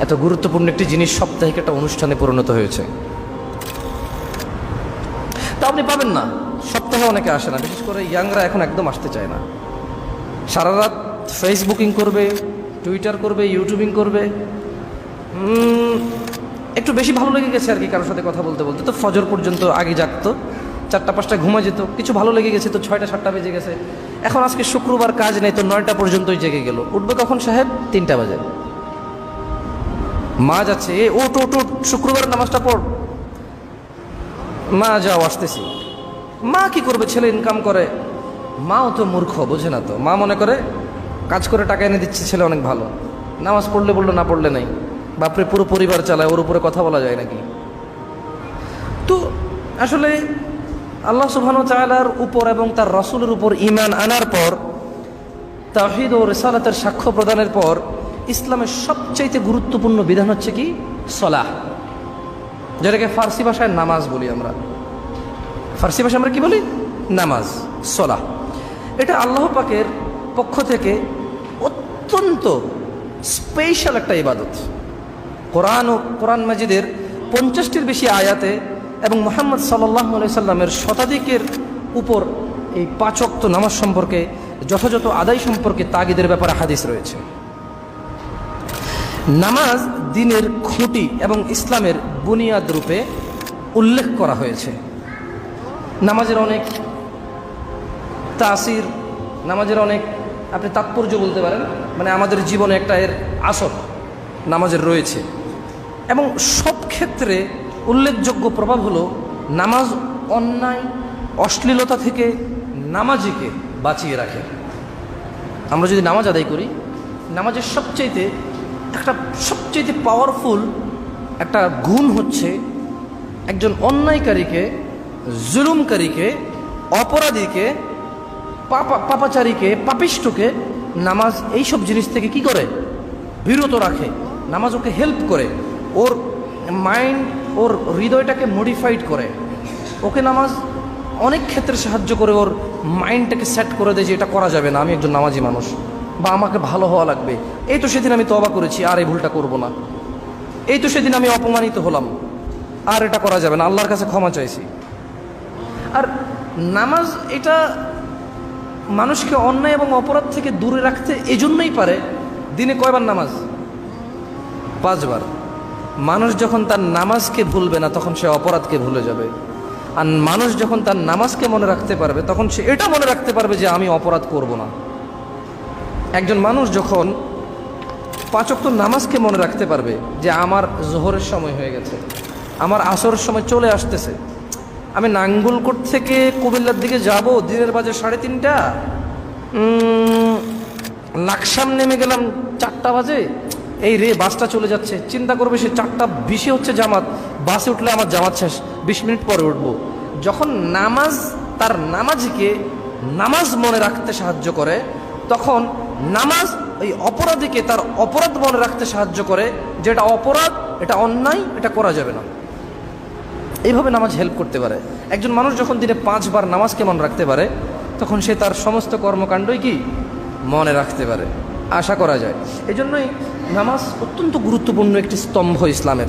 এত গুরুত্বপূর্ণ একটি জিনিস সাপ্তাহিক একটা অনুষ্ঠানে পরিণত হয়েছে। তা আপনি পাবেন না। সপ্তাহে অনেকে আসে না। বিশেষ করে ইয়াংরা এখন একদম আসতে চায় না। সারা রাত ফেসবুকিং করবে, টুইটার করবে, ইউটিউবিং করবে। একটু বেশি ভালো লেগে গেছে আর কি কারোর সাথে কথা বলতে বলতে। তো ফজর পর্যন্ত আগে জাগতো। চারটা পাঁচটায় ঘুমা যেত। কিছু ভালো লেগে গেছে তো ছয়টা, সাতটা বেজে গেছে। এখন আজকে শুক্রবার, কাজ নেই, তো নয়টা পর্যন্তই জেগে গেল। উঠবে কখন সাহেব তিনটা বাজে। মা যাচ্ছে, এ ওট ওট ওট শুক্রবার নামাজটা পড়। মা যাও, আসতেছি। মা কি করবে? ছেলে ইনকাম করে। মাও তো মূর্খ, বোঝে না তো। মা মনে করে, কাজ করে টাকা এনে দিচ্ছে, ছেলে অনেক ভালো। নামাজ পড়লে বলল, না পড়লে নাই। বাপরে, পুরো পরিবার চালায়, ওর উপরে কথা বলা যায় নাকি? তো আসলে আল্লাহ সুবহানাহু ওয়া তাআলার উপর এবং তার রসুলের উপর ইমান আনার পর তাহিদ ও রেসালাতের সাক্ষ্য প্রদানের পর ইসলামের সবচাইতে গুরুত্বপূর্ণ বিধান হচ্ছে কি? সলাহ। যেটাকে ফার্সি ভাষায় নামাজ বলি আমরা। ফার্সি ভাষায় আমরা কি বলি? নামাজ, সলাহ। এটা আল্লাহ পাকের পক্ষ থেকে অত্যন্ত স্পেশাল একটা ইবাদত। কোরআন ও কোরআন মাজিদের পঞ্চাশটির বেশি আয়াতে এবং মোহাম্মদ সাল্লাহ সাল্লামের শতাধিকের উপর এই পাঁচক্ত নামাজ সম্পর্কে যথাযথ আদায় সম্পর্কে তাগিদের ব্যাপারে হাদিস রয়েছে। নামাজ দিনের খুঁটি এবং ইসলামের বুনিয়াদ রূপে উল্লেখ করা হয়েছে। নামাজের অনেক তাসির, নামাজের অনেক, আপনি তাৎপর্য বলতে পারেন মানে আমাদের জীবনে একটা এর আসর নামাজের রয়েছে। এবং সব ক্ষেত্রে উল্লেখযোগ্য প্রভাব হলো নামাজ অন্যায়, অশ্লীলতা থেকে নামাজিকে বাঁচিয়ে রাখে। আমরা যদি নামাজ আদায় করি, নামাজের সবচাইতে একটা সবচাইতে পাওয়ারফুল একটা গুণ হচ্ছে একজন অন্যায়কারীকে, জুলুমকারীকে, অপরাধীকে, পাপা, পাপাচারীকে পাপিষ্টকে নামাজ এইসব জিনিস থেকে কি করে? বিরত রাখে। নামাজ ওকে হেল্প করে। ওর মাইন্ড ওর হৃদয়টাকে মডিফাইড করে। ওকে নামাজ অনেক ক্ষেত্রে সাহায্য করে। ওর মাইন্ডটাকে সেট করে দেয় যে এটা করা যাবে না, আমি একজন নামাজি মানুষ। বা আমাকে ভালো হওয়া লাগবে। এই তো সেদিন আমি তবা করেছি, আর এই ভুলটা করব না। এই তো সেদিন আমি অপমানিত হলাম। আর এটা করা যাবে না, আল্লাহর কাছে ক্ষমা চাইছি। আর নামাজ এটা মানুষকে অন্যায় এবং অপরাধ থেকে দূরে রাখতে এজন্যই পারে, দিনে কয়বার নামাজ? পাঁচবার। মানুষ যখন তার নামাজকে ভুলবে না, তখন সে অপরাধকে ভুলে যাবে। আর মানুষ যখন তার নামাজকে মনে রাখতে পারবে, তখন সে এটা মনে রাখতে পারবে যে আমি অপরাধ করব না। একজন মানুষ যখন পাঁচক্ত নামাজকে মনে রাখতে পারবে যে আমার জোহরের সময় হয়ে গেছে, আমার আসরের সময় চলে আসতেছে, আমি নাঙ্গুলকোট থেকে কুমিল্লার দিকে যাব, দিনের বাজে সাড়ে তিনটা লাকসাম নেমে গেলাম চারটা বাজে, এই রে, বাসটা চলে যাচ্ছে, চিন্তা করবে সে চারটা বিশে হচ্ছে জামাত, বাসে উঠলে আমার জামাত শেষ, বিশ মিনিট পরে উঠবো। যখন নামাজ, তার নামাজকে নামাজ মনে রাখতে সাহায্য করে, তখন নামাজ ওই অপরাধীকে তার অপরাধ মনে রাখতে সাহায্য করে। যেটা অপরাধ, এটা অন্যায়, এটা করা যাবে না। এইভাবে নামাজ হেল্প করতে পারে। একজন মানুষ যখন দিনে পাঁচবার নামাজকে মনে রাখতে পারে, তখন সে তার সমস্ত কর্মকাণ্ডই কি? মনে রাখতে পারে। আশা করা যায়। এজন্যই নামাজ অত্যন্ত গুরুত্বপূর্ণ একটি স্তম্ভ ইসলামের।